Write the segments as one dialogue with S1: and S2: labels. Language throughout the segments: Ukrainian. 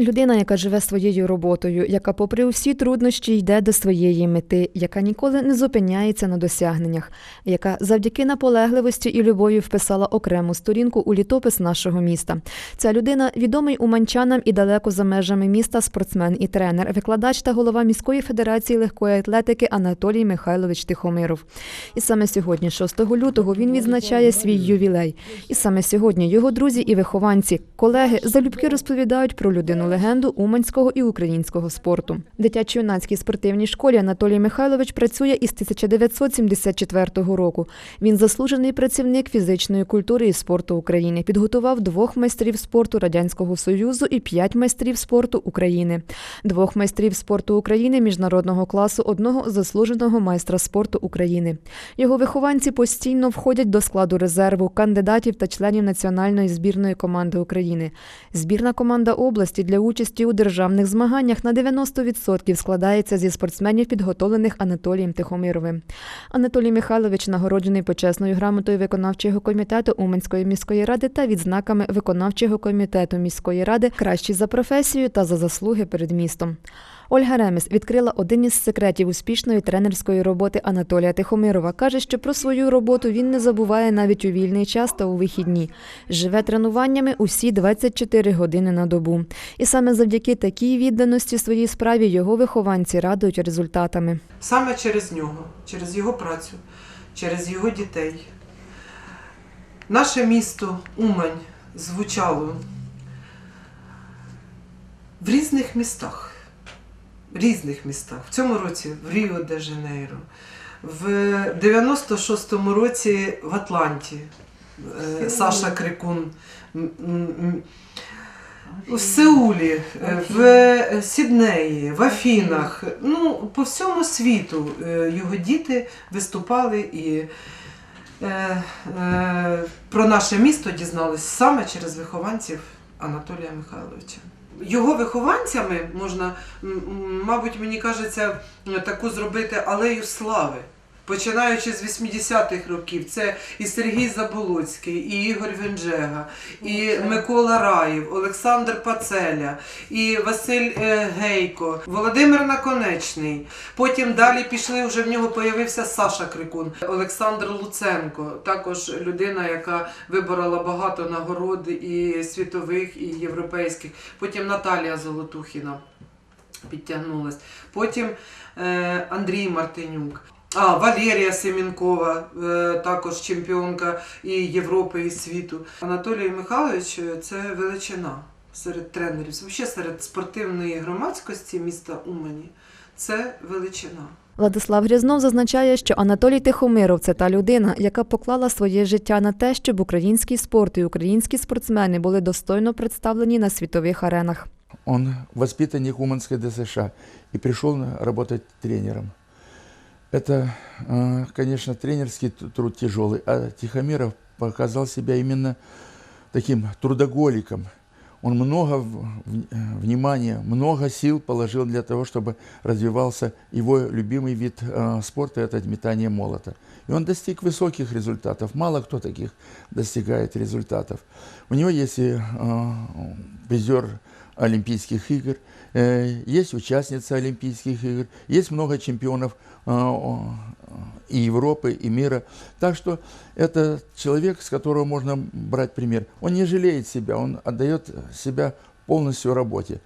S1: Людина, яка живе своєю роботою, яка, попри усі труднощі, йде до своєї мети, яка ніколи не зупиняється на досягненнях, яка завдяки наполегливості і любові вписала окрему сторінку у літопис нашого міста. Ця людина відомий уманчанам і далеко за межами міста спортсмен і тренер, викладач та голова міської федерації легкої атлетики Анатолій Михайлович Тихомиров. І саме сьогодні, 6 лютого, він відзначає свій ювілей. І саме сьогодні його друзі і вихованці, колеги залюбки розповідають про людину легенду уманського і українського спорту. Дитячо-юнацькій спортивній школі Анатолій Михайлович працює із 1974 року. Він заслужений працівник фізичної культури і спорту України. Підготував двох майстрів спорту Радянського Союзу і п'ять майстрів спорту України, двох майстрів спорту України міжнародного класу, одного заслуженого майстра спорту України. Його вихованці постійно входять до складу резерву кандидатів та членів національної збірної команди України. Збірна команда області для участі у державних змаганнях на 90% складається зі спортсменів, підготовлених Анатолієм Тихомировим. Анатолій Михайлович нагороджений почесною грамотою виконавчого комітету Уманської міської ради та відзнаками виконавчого комітету міської ради кращий за професію та за заслуги перед містом. Ольга Ремес відкрила один із секретів успішної тренерської роботи Анатолія Тихомирова. Каже, що про свою роботу він не забуває навіть у вільний час та у вихідні. Живе тренуваннями усі 24 години на добу. І саме завдяки такій відданості своїй справі його вихованці радують результатами.
S2: Саме через нього, через його працю, через його дітей. Наше місто Умань звучало в різних містах. В різних містах. В цьому році в Ріо де Жанейро, в 96-му році в Атланті е, Саша Крикун. в Сеулі, е, в Сіднеї, в Афінах, ну, по всьому світу е, його діти виступали і е, е, про наше місто дізнались саме через вихованців Анатолія Михайловича. Його вихованцями можна, мабуть, мені кажеться, таку зробити алею слави. Починаючи з 80-х років, це і Сергій Заболоцький, і Ігор Венджега, і Микола Раєв, Олександр Пацеля, і Василь е, Гейко, Володимир Наконечний. Потім далі пішли, вже в нього появився Саша Крикун, Олександр Луценко, також людина, яка виборола багато нагород і світових, і європейських. Потім Наталія Золотухіна підтягнулась. Потім е, Андрій Мартинюк. А, Валерія Семенкова, е, також чемпіонка і Європи, і світу. Анатолій Михайлович е, це величина серед тренерів, взагалі серед спортивної громадськості міста Умані. Це величина.
S1: Владислав Грязнов зазначає, що Анатолій Тихомиров це та людина, яка поклала своє життя на те, щоб український спорт і українські спортсмени були достойно представлені на світових аренах.
S3: Он воспитанник Уманской ДСШ и пришел на- работать тренером. Это, э, конечно, тренерский труд тяжелый, а Тихомиров показал себя именно таким трудоголиком. Он много внимания, много сил положил для того, чтобы развивался его любимый вид э, спорта – это метание молота. И он достиг высоких результатов. Мало кто таких достигает результатов. У него есть и э, призер Олимпийских игр, э, есть участница Олимпийских игр, есть много чемпионов э, и Европы, и мира. Так что это человек, с которого можно брать пример. Он не жалеет себя, он отдает себя полностью работе.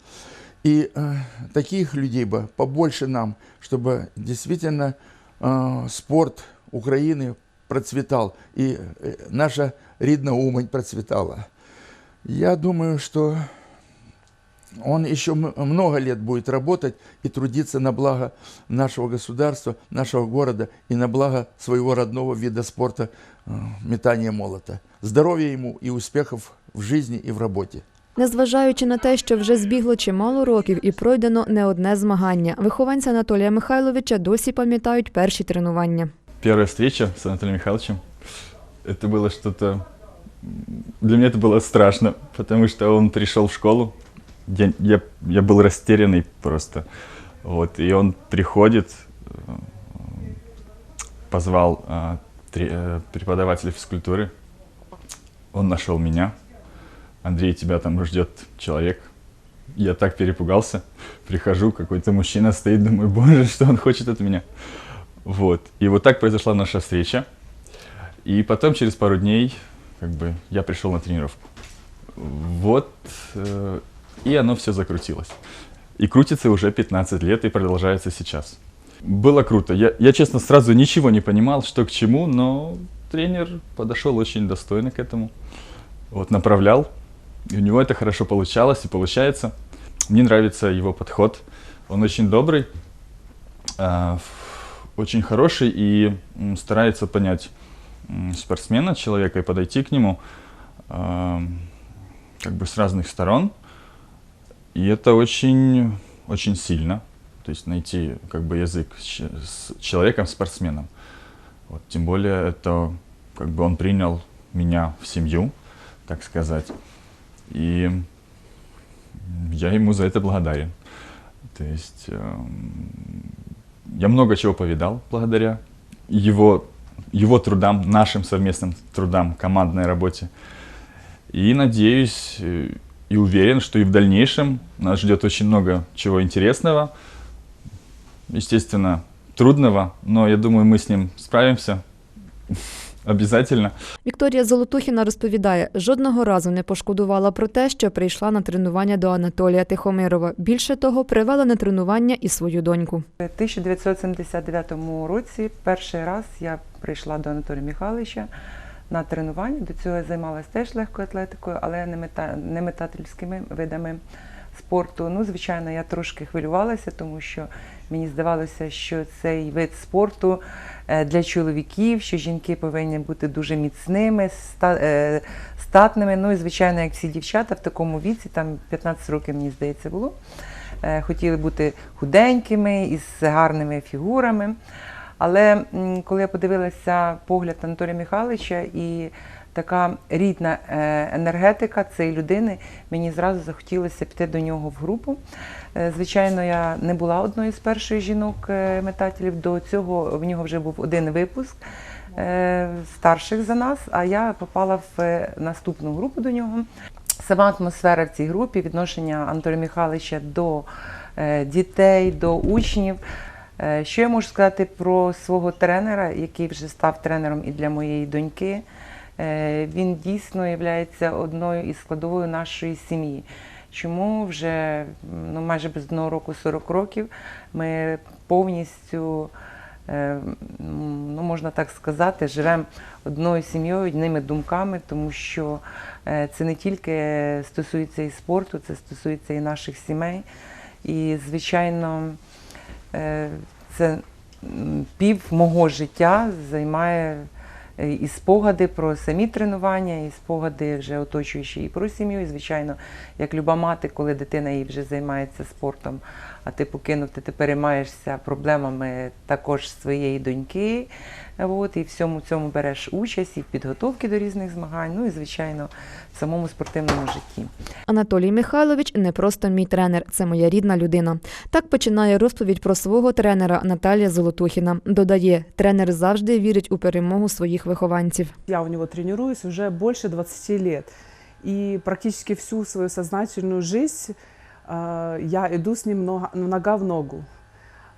S3: И э, таких людей бы побольше нам, чтобы действительно э, спорт Украины процветал, и э, наша рідна Умань процветала. Я думаю, что он еще м- много лет будет работать и трудиться на благо нашего государства, нашего города и на благо своего родного вида спорта э, метания молота. Здоровья ему и успехов в жизни и в работе.
S1: Незважаючи на те, що вже збігло чимало років і пройдено не одне змагання, вихованці Анатолія Михайловича досі пам'ятають перші тренування.
S4: Первая встреча с Анатолием Михайловичем, это было что-то... м, Для меня это было страшно, потому что он пришел в школу, я, я, я был растерянный просто. Вот, и он приходит, э, позвал э, тре- э, преподавателя физкультуры, он нашел меня. Андрей, тебя там ждет человек. Я так перепугался. Прихожу, какой-то мужчина стоит, думаю, боже, что он хочет от меня. Вот. И вот так произошла наша встреча. И потом, через пару дней, как бы, я пришел на тренировку. Вот. э, и оно все закрутилось. И крутится уже 15 лет и продолжается сейчас. Было круто. Я, я, честно, сразу ничего не понимал, что к чему, но тренер подошел очень достойно к этому. Вот, направлял. И у него это хорошо получалось и получается. Мне нравится его подход. Он очень добрый, ф- очень хороший и старается понять спортсмена, человека и подойти к нему а, как бы с разных сторон. И это очень, очень сильно. То есть найти как бы язык с, че- с человеком, спортсменом. Вот, тем более это как бы он принял меня в семью, так сказать. И я ему за это благодарен. То есть эм, я много чего повидал благодаря его, его трудам, нашим совместным трудам, командной работе. И надеюсь э, и уверен, что и в дальнейшем нас ждет очень много чего интересного, естественно, трудного, но я думаю, мы с ним справимся обязательно.
S1: Вікторія Золотухіна розповідає, жодного разу не пошкодувала про те, що прийшла на тренування до Анатолія Тихомирова. Більше того, привела на тренування і свою доньку.
S5: У 1979 році перший раз я прийшла до Анатолія Михайловича на тренування. До цього я займалася теж легкою атлетикою, але не, мета, не метательськими видами спорту. Ну, звичайно, я трошки хвилювалася, тому що мені здавалося, що цей вид спорту е, для чоловіків, що жінки повинні бути дуже міцними, е, статними. Ну і звичайно, як всі дівчата в такому віці, там 15 років, мені здається, було. е, Хотіли бути худенькими із гарними фігурами. Але коли я подивилася погляд Анатолія Михайловича і така рідна е, енергетика цієї людини, мені зразу захотілося піти до нього в групу. Е, Звичайно, я не була одною з перших жінок-метателів. До цього в нього вже був один випуск е, старших за нас, а я попала в е, наступну групу до нього. Сама атмосфера в цій групі, відношення Анатолія Михайловича до е, дітей, до учнів. Е, Що я можу сказати про свого тренера, який вже став тренером і для моєї доньки? Е, Він дійсно є одною із складовою нашої сім'ї. Чому вже ну, майже без одного року 40 років ми повністю, е, ну, можна так сказати, живемо одною сім'єю, одними думками, тому що це не тільки стосується і спорту, це стосується і наших сімей. І, звичайно, це пів мого життя займає е, і спогади про самі тренування, і спогади вже оточуючі і про сім'ю. І, звичайно, як люба мати, коли дитина їй вже займається спортом, а ти покинути, ти переймаєшся проблемами також своєї доньки. От, і в всьому цьому береш участь і в підготовці до різних змагань, ну і, звичайно, в самому спортивному житті.
S1: Анатолій Михайлович не просто мій тренер, це моя рідна людина. Так починає розповідь про свого тренера Наталія Золотухіна. Додає, тренер завжди вірить у перемогу своїх вихованців.
S6: Я у него тренируюсь уже больше 20 лет. И практически всю свою сознательную жизнь э, я иду с ним много- нога в ногу.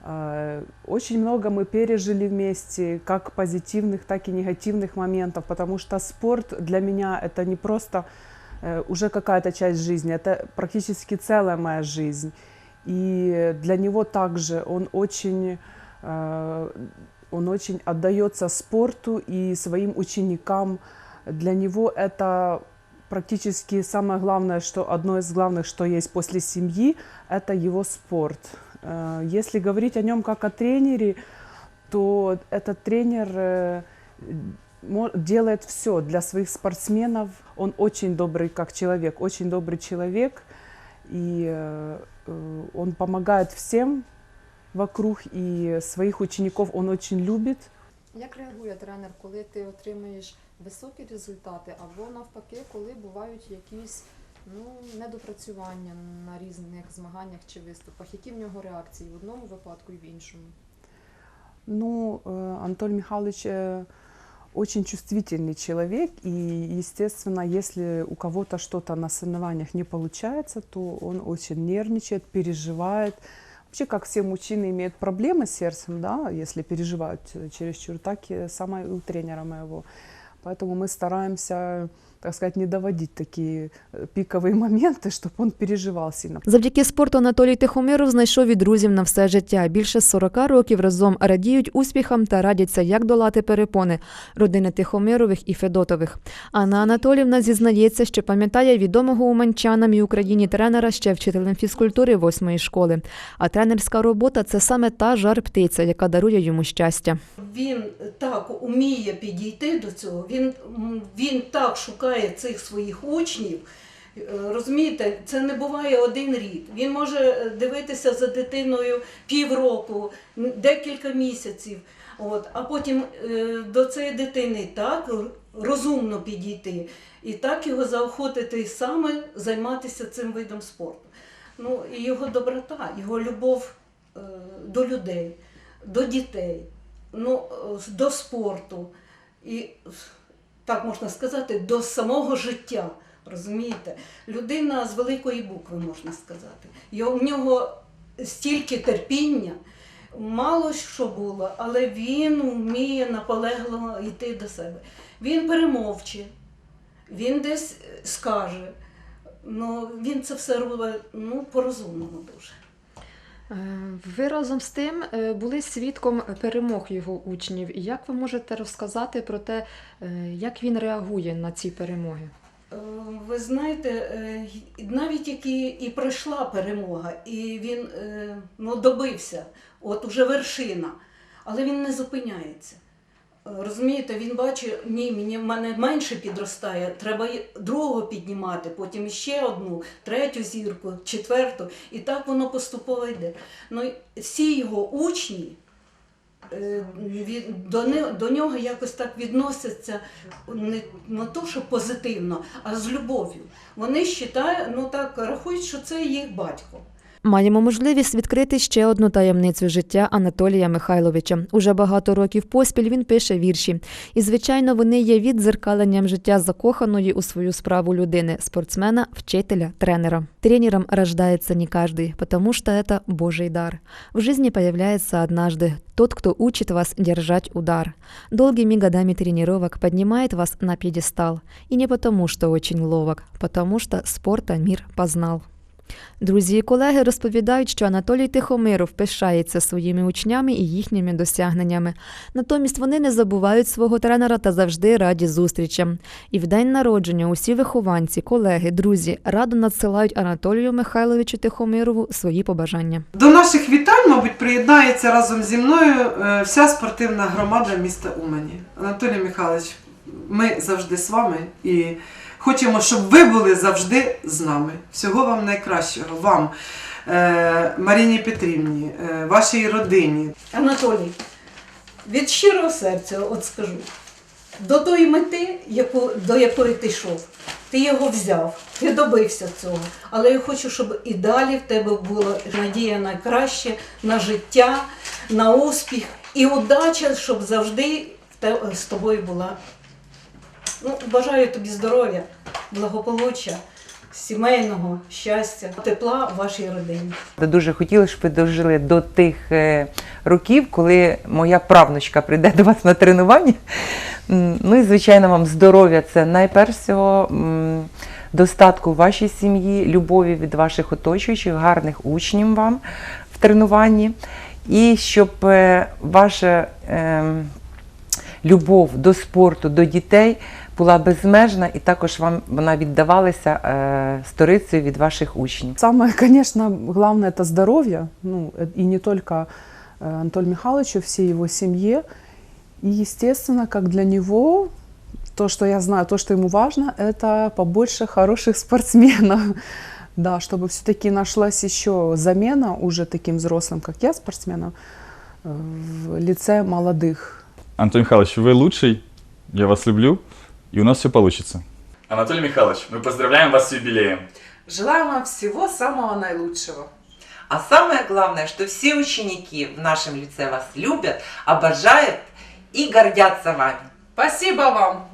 S6: Э, Очень много мы пережили вместе, как позитивных, так и негативных моментов, потому что спорт для меня это не просто э, уже какая-то часть жизни, это практически целая моя жизнь. И для него также он очень, э, он очень отдается спорту и своим ученикам. Для него это практически самое главное, что одно из главных, что есть после семьи, это его спорт. Э, Если говорить о нем как о тренере, то этот тренер э, делает все для своих спортсменов. Он очень добрый как человек, очень добрый человек. И э, он помогает всем вокруг, и своих учеников он очень любит.
S1: Як реагує тренер, коли ти отримуєш високі результати, або навпаки, коли бувають якісь ну, недопрацювання на різних змаганнях чи виступах? Які в нього реакції в одному випадку і в іншому?
S6: Ну, э, Анатолий Михайлович, э, очень чувствительный человек, и, естественно, если у кого-то что-то на соревнованиях не получается, то он очень нервничает, переживает. Вообще, как все мужчины имеют проблемы с сердцем, да, если переживают э, чересчур, так и самое у тренера моего. Поэтому мы стараемся, так сказать, не доводить такие э, пиковые моменты, чтобы он переживал сильно.
S1: Завдяки спорту Анатолій Тихомиров знайшов і друзів на все життя. Більше 40 років разом радіють успіхам та радяться, як долати перепони родини Тихомирових і Федотових. Анна Анатолівна зізнається, що пам'ятає відомого уманчанам і Україні тренера ще вчителем фізкультури восьмої школи. А тренерська робота це саме та жар птиця, яка дарує йому щастя.
S7: Він так уміє підійти до цього, він, він так шукає цих своїх учнів. Е, Розумієте, це не буває один рік. Він може е, дивитися за дитиною півроку, декілька місяців. От, а потім е, до цієї дитини так розумно підійти і так його заохотити саме займатися цим видом спорту. Ну, і його доброта, його любов до людей, до дітей ну, до спорту і, так можна сказати, до самого життя. Розумієте? Людина з великої букви, можна сказати. В нього стільки терпіння, мало що було, але він вміє наполегливо йти до себе. Він перемовче, він десь скаже. Ну, він це все робить ну, по-розумному дуже.
S1: Е, Ви разом з тим е, були свідком перемог його учнів. Як ви можете розказати про те, е, як він реагує на ці перемоги?
S7: Ви знаєте, навіть які і пройшла перемога, і він ну, добився, от уже вершина, але він не зупиняється. Розумієте, він бачить, ні, мені в мене менше підростає, треба другого піднімати, потім ще одну, третю зірку, четверту. І так воно поступово йде. Ну, всі його учні е, до, до нього якось так відносяться не, не то, що позитивно, а з любов'ю. Вони вважають, ну так рахують, що це їх батько.
S1: Маємо можливість відкрити ще одну таємницю життя Анатолія Михайловича. Уже багато років поспіль він пише вірші. І, звичайно, вони є віддзеркаленням життя закоханої у свою справу людини, спортсмена, вчителя, тренера. Тренером рождается не каждый, потому что это Божий дар. В жизни появляется однажды тот, кто учит вас держать удар. Долгими годами тренировок поднимает вас на пьедестал. И не потому, что очень ловок, потому что спорта мир познал. Друзі і колеги розповідають, що Анатолій Тихомиров пишається своїми учнями і їхніми досягненнями. Натомість вони не забувають свого тренера та завжди раді зустрічам. І в день народження усі вихованці, колеги, друзі радо надсилають Анатолію Михайловичу Тихомирову свої побажання.
S2: До наших вітань, мабуть, приєднається разом зі мною е, вся спортивна громада міста Умані. Анатолій Михайлович, ми завжди з вами і хочемо, щоб ви були завжди з нами. Всього вам найкращого, вам, е, Маріні Петрівні, е, вашій родині.
S7: Анатолій, від щирого серця, от скажу, до тої мети, яку, до якої ти йшов, ти його взяв, ти добився цього. Але я хочу, щоб і далі в тебе була надія на краще, на життя, на успіх і удача, щоб завжди з тобою була. Ну, бажаю тобі здоров'я, благополуччя, сімейного щастя, тепла в вашій родині.
S5: Дуже хотіла, щоб ви дожили до тих е, років, коли моя правнучка прийде до вас на тренування. Ну і звичайно, вам здоров'я це найперш всього, достатку вашій сім'ї, любові від ваших оточуючих, гарних учнів вам в тренуванні. І щоб е, ваша ем, любов до спорту, до дітей була безмежна, і також вам вона віддавалася е, сторицею від ваших учнів.
S6: Самое, конечно, главное это здоровье, ну, э, и не только э, Анатолию Михайловичу, всей его семье. И, естественно, как для него, то, что я знаю, то, что ему важно, это побольше хороших спортсменов. Да, чтобы все-таки нашлась еще замена уже таким взрослым, как я, спортсменам, э, в лице молодых.
S4: Антон Михайлович, вы лучший, я вас люблю, И у нас все получится.
S8: Анатолий Михайлович, мы поздравляем вас с юбилеем.
S9: Желаю вам всего самого наилучшего.
S10: А самое главное, что все ученики в нашем лице вас любят, обожают и гордятся вами.
S6: Спасибо вам!